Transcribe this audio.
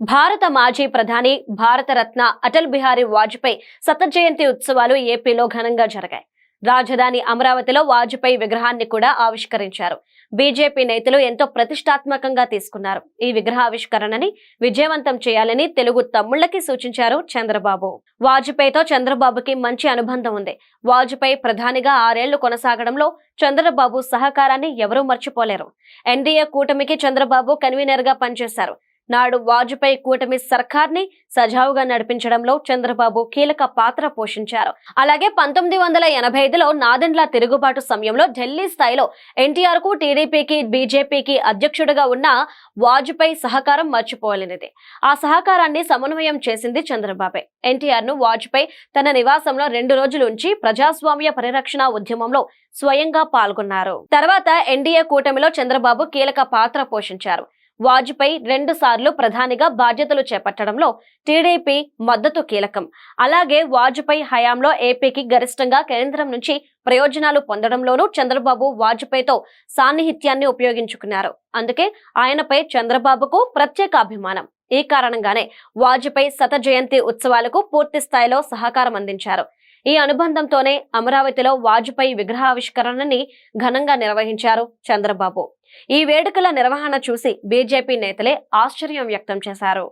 భారత మాజీ ప్రధాని భారతరత్న అటల్ బిహారీ వాజ్పేయి శత జయంతి ఉత్సవాలు ఏపీలో ఘనంగా జరిగాయి. రాజధాని అమరావతిలో వాజ్పేయి విగ్రహాన్ని కూడా ఆవిష్కరించారు. బీజేపీ నేతలు ఎంతో ప్రతిష్టాత్మకంగా తీసుకున్నారు. ఈ విగ్రహావిష్కరణని విజయవంతం చేయాలని తెలుగు తమ్ముళ్ళకి సూచించారు చంద్రబాబు. వాజ్పేయితో చంద్రబాబుకి మంచి అనుబంధం ఉంది. వాజ్పేయి ప్రధానిగా ఆరేళ్ళు కొనసాగడంలో చంద్రబాబు సహకారాన్ని ఎవరూ మర్చిపోలేరు. ఎన్డీఏ కూటమికి చంద్రబాబు కన్వీనర్గా పనిచేశారు. నాడు వాజ్పేయి కూటమి సర్కార్ని సజావుగా నడిపించడంలో చంద్రబాబు కీలక పాత్ర పోషించారు. అలాగే పంతొమ్మిది వందల ఎనభై ఐదులో నాదెండ్ల తిరుగుబాటు సమయంలో ఢిల్లీ స్థాయిలో ఎన్టీఆర్కు టీడీపీకి బీజేపీకి అధ్యక్షుడిగా ఉన్న వాజ్పేయి సహకారం మర్చిపోలేనిది. ఆ సహకారాన్ని సమన్వయం చేసింది చంద్రబాబే. ఎన్టీఆర్ను వాజ్పేయి తన నివాసంలో రెండు రోజులు ఉంచి ప్రజాస్వామ్య పరిరక్షణ ఉద్యమంలో స్వయంగా పాల్గొన్నారు. తర్వాత ఎన్డీఏ కూటమిలో చంద్రబాబు కీలక పాత్ర పోషించారు. వాజ్పేయి రెండు సార్లు ప్రధానిగా బాధ్యతలు చేపట్టడంలో టీడీపీ మద్దతు కీలకం. అలాగే వాజ్పేయి హయాంలో ఏపీకి గరిష్టంగా కేంద్రం నుంచి ప్రయోజనాలు పొందడంలోనూ చంద్రబాబు వాజ్పేయితో సాన్నిహిత్యాన్ని ఉపయోగించుకున్నారు. అందుకే ఆయనపై చంద్రబాబుకు ప్రత్యేక అభిమానం. ఈ కారణంగానే వాజ్పేయి శత జయంతి ఉత్సవాలకు పూర్తి స్థాయిలో సహకారం అందించారు. ఈ అనుబంధంతోనే అమరావతిలో వాజ్పేయి విగ్రహావిష్కరణని ఘనంగా నిర్వహించారు చంద్రబాబు. ఈ వేడుకల నిర్వహణ చూసి బీజేపీ నేతలే ఆశ్చర్యం వ్యక్తం చేశారు.